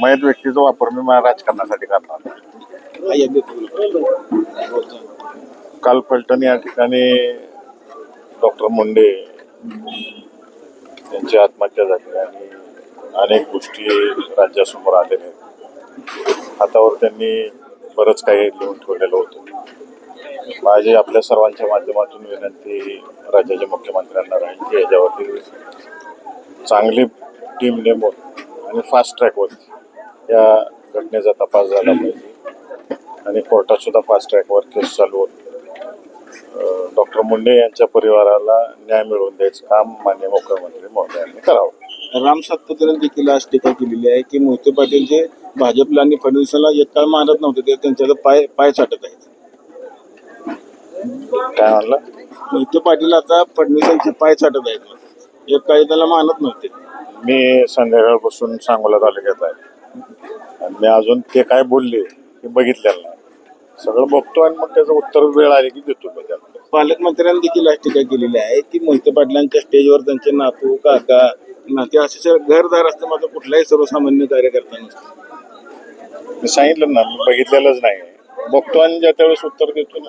मयत व्यक्तीचा वापर मी माझ्या राजकारणासाठी करणार. काल फलटण या ठिकाणी डॉक्टर मुंडे यांची आत्महत्या झाली आणि अनेक गोष्टी राज्यासमोर आलेल्या आहेत. हातावर त्यांनी बरंच काही लिहून ठेवलेलं होतं. माझी आपल्या सर्वांच्या माध्यमातून विनंती राज्याच्या मुख्यमंत्र्यांना राहील की याच्यावरती चांगली टीम नेमून आणि फास्ट ट्रॅकवरती या घटनेचा तपास झाला पाहिजे. आणि कोर्टात सुद्धा फास्ट ट्रॅकवर केस चालवून डॉक्टर मुंडे यांच्या परिवाराला न्याय मिळवून द्यायचं काम मान्य मुख्यमंत्री महोदयांनी करावं. राम सातपुतेनं देखील आज टीका केलेली आहे की मोहिते पाटील जे भाजपला आणि फडणवीसाला एक काळ मानत नव्हते ते त्यांच्याला पाय पाय चाटत आहेत. काय म्हणलं? मोहिते पाटील आता फडणवीसांचे पाय चाटत आहेत. एक काळी त्याला मानत नव्हते. मी संध्याकाळपासून सांगोला तालुक्यात आहे. मी अजून ते काय बोलले ते बघितलेलं नाही. सगळं बघतो आणि मग त्याचं उत्तर वेळ आली की देतो मी त्याला. पालकमंत्र्यांनी देखील आज टीका केलेली आहे की मोहिते पाटलांच्या स्टेजवर त्यांचे नातू काका नाते असे घरदार असतं माझं कुठलाही सर्वसामान्य कार्यकर्ता नसतो. मी सांगितलं ना मी बघितलेलंच नाही. बघतो आणि ज्या त्यावेळेस उत्तर देतो ना.